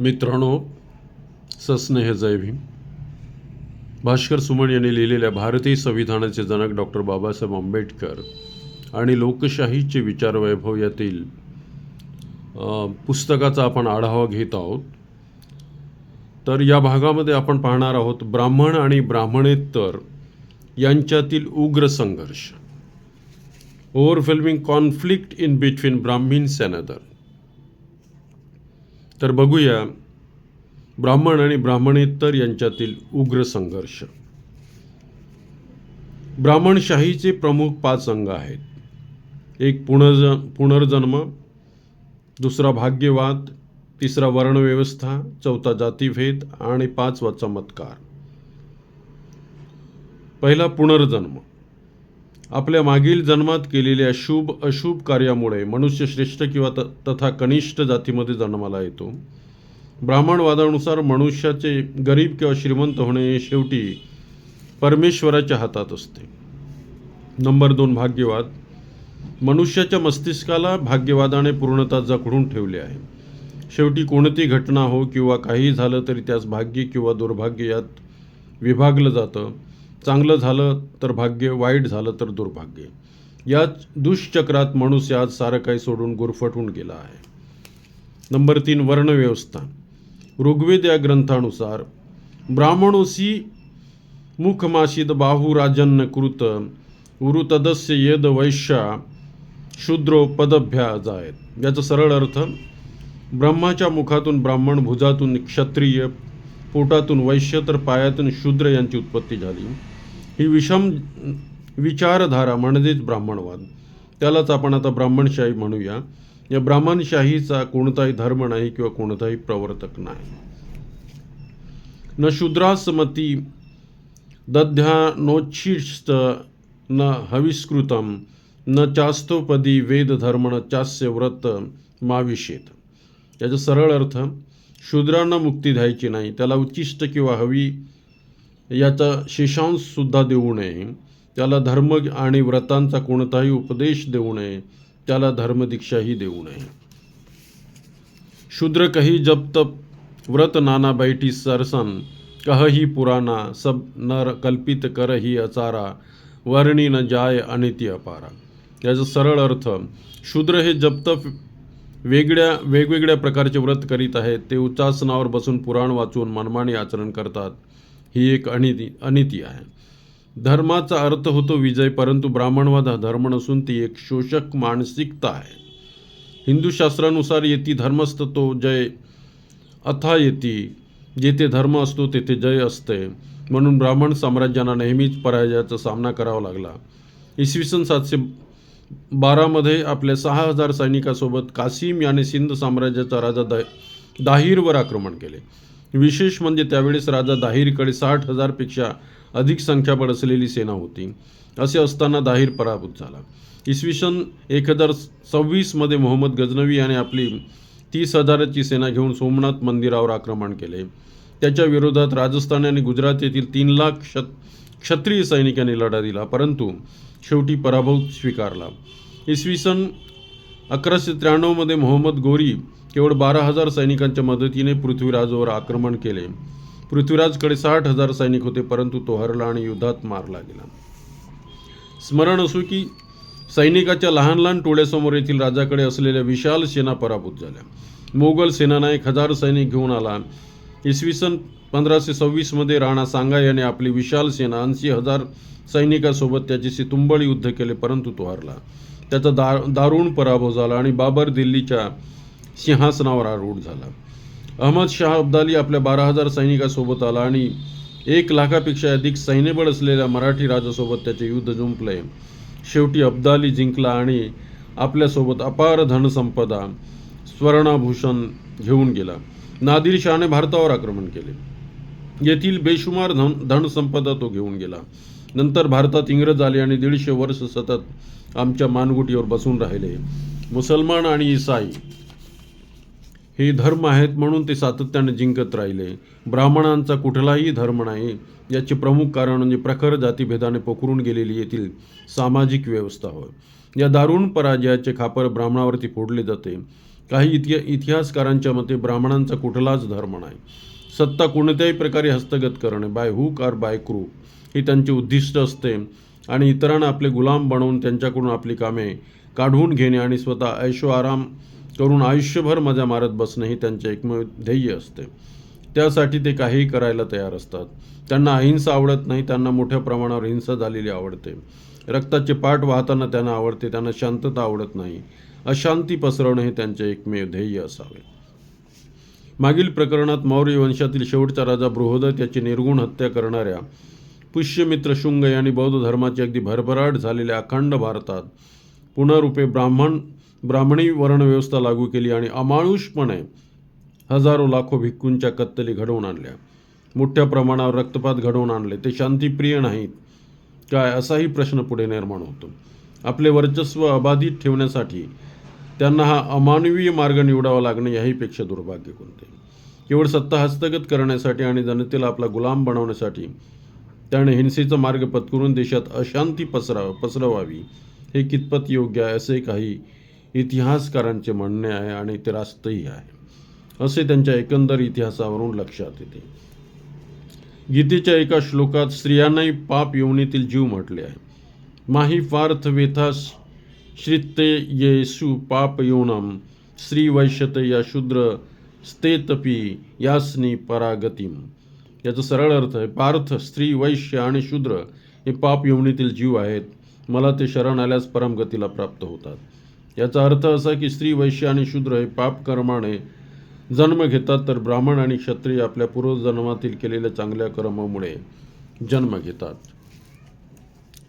मित्रांनो सस्नेह जय भीम. भास्कर सुमन यांनी लिहिलेल्या भारतीय संविधानाचे जनक डॉक्टर बाबासाहेब आंबेडकर आणि लोकशाहीचे विचार वैभव यातील पुस्तकाचा आपण आढावा घेत आहोत. तर या भागामध्ये आपण पाहणार आहोत ब्राह्मण आणि ब्राह्मणेतर यांच्यातील उग्र संघर्ष. Overwhelming conflict in between Brahmins and other तर बघूया. ब्राह्मण आणि ब्राह्मणेतर यांच्यातील उग्र संघर्ष. ब्राह्मणशाहीचे प्रमुख पाच अंग आहेत. एक पुनर्ज पुनर्जन्म दुसरा भाग्यवाद तिसरा वर्णव्यवस्था चौथा जातीभेद आणि पाचवा चमत्कार. पहिला पुनर्जन्म. आपल्या मागील जन्मात केलेल्या शुभ अशुभ कार्यामुळे मनुष्य श्रेष्ठ किंवा त तथा कनिष्ठ जातीमध्ये जन्माला येतो. ब्राह्मणवादानुसार मनुष्याचे गरीब किंवा श्रीमंत होणे हे शेवटी परमेश्वराच्या हातात असते. नंबर दोन भाग्यवाद. मनुष्याच्या मस्तिष्काला भाग्यवादाने पूर्णतः जखडून ठेवले आहे. शेवटी कोणती घटना हो किंवा काही झालं तरी त्यास भाग्य किंवा दुर्भाग्य यात विभागलं जातं. चांगलं झालं तर भाग्य वाईट झालं तर दुर्भाग्य. याच दुष्चक्रात माणूस आज सारं काही सोडून गुरफटून गेला आहे. नंबर तीन वर्णव्यवस्था. ऋग्वेद या ग्रंथानुसार ब्राह्मणोसी मुखमाशिद बाहुराजन्न कृत उरुतदस्य येद वैश्या शूद्रो पदभ्या जायत. याचा सरळ अर्थ ब्रह्माच्या मुखातून ब्राह्मण भुजातून क्षत्रिय पोटातून वैश्य तर पायातून शूद्र यांची उत्पत्ती झाली. ही विषम विचारधारा म्हणजेच ब्राह्मणवाद. त्यालाच आपण आता ब्राह्मणशाही म्हणूया. या ब्राह्मणशाहीचा कोणताही धर्म नाही किंवा कोणताही प्रवर्तक नाही. न शूद्रासमती दध्यानोच्छिष्ट न हविष्कृतम न चास्तोपदी वेद धर्म न चास्य व्रत माविषेत. याचा सरळ अर्थ शूद्रांना मुक्ती द्यायची नाही त्याला उच्चिष्ट किंवा हवी याचा शेषांशसुद्धा देऊ नये. त्याला धर्म आणि व्रतांचा कोणताही उपदेश देऊ नये. त्याला धर्मदीक्षाही देऊ नये. शूद्र कही जप तप व्रत नाना बैठी सरसन कहही पुराणा सब नर कल्पित करही अचारा वर्णी न जाय अनिती अपारा. याचा सरळ अर्थ शूद्र हे जपतप वेगळ्या वेगवेगळ्या प्रकारचे व्रत करीत आहेत. ते उच्चासनावर बसून पुराण वाचून मनमानी आचरण करतात. ही एक अनिती अनिती आहे. धर्माचा अर्थ होतो विजय परंतु ब्राह्मणवाद हा धर्म नसून ती एक शोषक मानसिकता आहे. हिंदू शास्त्रानुसार येती धर्मस्ततो जय अथा येती. जेथे धर्म असतो तेथे जय असते. म्हणून ब्राह्मण साम्राज्यांना नेहमीच पराजयाचा सामना करावा लागला. इसवी सन सातशे बारामध्ये आपल्या सहा हजार सैनिकासोबत कासिम याने सिंध साम्राज्याचा राजा दा दाहीरवर आक्रमण केले. विशेष म्हणजे त्यावेळेस राजा दाहीरकडे साठ हजारपेक्षा अधिक संख्याबळ असलेली सेना होती. असे असताना दाहीर पराभूत झाला. इसवी सन एक हजार सव्वीसमध्ये मोहम्मद गजनवी याने आपली तीस हजाराची सेना घेऊन सोमनाथ मंदिरावर आक्रमण केले. त्याच्या विरोधात राजस्थान आणि गुजरात येथील तीन लाख क्षत क्षत्रिय सैनिकांनी लढा दिला परंतु शेवटी पराभव स्वीकारला. इसवी सन अकराशे त्र्याण्णवमध्ये मोहम्मद गोरी केवळ बारा हजार सैनिकांच्या मदतीने पृथ्वीराजवर आक्रमण केले. पृथ्वीराजकडे साठ हजार सैनिक होते परंतु तो हरला आणि युद्धात मारला गेला. स्मरण असो की सैनिकाच्या लहान लहान टोळ्यासमोर येथील राजाकडे असलेल्या विशाल सेना पराभूत झाल्या. मोगल सेनानायक हजार सैनिक घेऊन आला. इसवी सन पंधराशे सव्वीसमध्ये राणा सांगा याने आपली विशाल सेना ऐंशी हजार सैनिकासोबत त्याच्याशी तुंबळ युद्ध केले परंतु तो हरला. त्याचा दा दारुण पराभव झाला आणि बाबर दिल्लीच्या सिंहासनावर आरूढ झाला. अहमद शाह अब्दाली आपल्या बारा हजार सैनिकासोबत आला आणि एक लाखापेक्षा अधिक सैन्यबळ असलेल्या मराठी राजासोबत त्याचे युद्ध जुंपले. शेवटी अब्दाली जिंकला आणि आपल्यासोबत अपार धनसंपदा स्वर्णाभूषण घेऊन गेला. नादिर शहाने भारतावर आक्रमण केले. येथील बेशुमार धन धनसंपदा तो घेऊन गेला. नंतर भारतात इंग्रज आले आणि दीडशे वर्ष सतत आमच्या मानगुटीवर बसून राहिले. मुसलमान आणि इसाई. हे धर्म आहेत म्हणून ते सातत्याने जिंकत राहिले. ब्राह्मणांचा कुठलाही धर्म नाही. याचे प्रमुख कारण म्हणजे प्रखर जातीभेदाने पोखरून गेलेली येथील सामाजिक व्यवस्था होय. या दारुण पराजयाचे खापर ब्राह्मणावरती फोडले जाते. काही इति इतिहासकारांच्या मते ब्राह्मणांचा कुठलाच धर्म नाही. सत्ता कोणत्याही प्रकारे हस्तगत करणे by hook or by crook ही त्यांची उद्दिष्ट असते. आणि इतरांना आपले गुलाम बनवून त्यांच्याकडून आपली कामे काढवून घेणे आणि स्वतः ऐशो आराम करून आयुष्यभर मजा मारत बसणे ही त्यांचे एकमेव ध्येय असते. त्यासाठी ते काहीही करायला तयार असतात. त्यांना अहिंसा आवडत नाही त्यांना मोठ्या प्रमाणावर हिंसा झालेली आवडते. रक्ताचे पाठ वाहताना त्यांना आवडते त्यांना शांतता आवडत नाही. अशांती पसरवणे हे त्यांचे एकमेव ध्येय असावे. मागील प्रकरणात मौर्य वंशातील शेवटचा राजा बृहदत याची निर्गुण हत्या करणाऱ्या पुष्यमित्र शुंग यांनी बौद्ध धर्माची अगदी भरभराट झालेल्या अखंड भारतात पुनरुपे ब्राह्मण ब्राह्मणी वर्णव्यवस्था लागू केली आणि अमानुषपणे हजारो लाखो भिक्खूंच्या कत्तली घडवून आणल्या. मोठ्या प्रमाणावर रक्तपात घडवून आणले. ते शांतीप्रिय नाहीत. काय? असाही प्रश्न पुढे निर्माण होतो. आपले वर्चस्व अबाधित ठेवण्यासाठी त्यांना हा अमानवीय मार्ग निवडावा लागणे याहीपेक्षा दुर्भाग्य कोणते केवळ सत्ता हस्तगत करण्यासाठी आणि जनतेला आपला गुलाम बनवण्यासाठी त्याने हिंसेचा मार्ग पत्करून देशात अशांती पसराव पसरवावी हे कितपत योग्य आहे असे काही इतिहासकारांचे म्हणणे आहे आणि ते रास्तही आहे. असे त्यांच्या एकंदर इतिहासावरून लक्षात येते. गीतेच्या एका श्लोकात स्त्रियांनाही पाप यवनीतील जीव म्हटले आहे. माही पार्थ वेथास श्रित्ते येसु पाप योनम स्त्री वैश्यते या शूद्र स्तेतपी यास्नी परागतीम. याचा सरळ अर्थ आहे पार्थ स्त्री वैश्य आणि शूद्र हे पाप यवनीतील जीव आहेत. मला ते शरण आल्यास परमगतीला प्राप्त होतात. याचा अर्थ असा की स्त्री वैश्य आणि शूद्र हे पाप कर्माने जन्म घेतात तर ब्राह्मण आणि क्षत्रिय आपल्या पूर्वजन्मातील केलेल्या चांगल्या कर्मामुळे जन्म घेतात.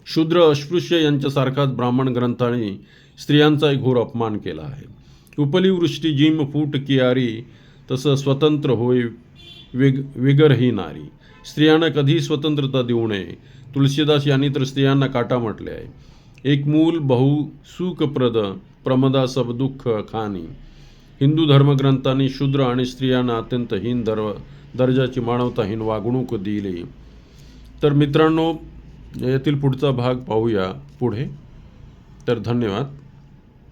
शूद्र अस्पृश्य यांच्यासारखाच ब्राह्मण ग्रंथांनी स्त्रियांचा घोर अपमान केला आहे. उपलिवृष्टी जिम फूट कियारी तसं स्वतंत्र होय विग विगरही नारी. स्त्रियांना कधी स्वतंत्रता देऊ नये. तुलसीदास यांनी तर स्त्रियांना काटा म्हटले आहे. एक मूल बहु सुखप्रद प्रमदा सब दुःख खानी. हिंदू धर्मग्रंथांनी शूद्र आणि स्त्रियांना अत्यंत हीन दर दर्जाची मानवताहीन वागणूक दिली. तर मित्रांनो यातील पुढचा भाग पाहूया पुढे. तर धन्यवाद.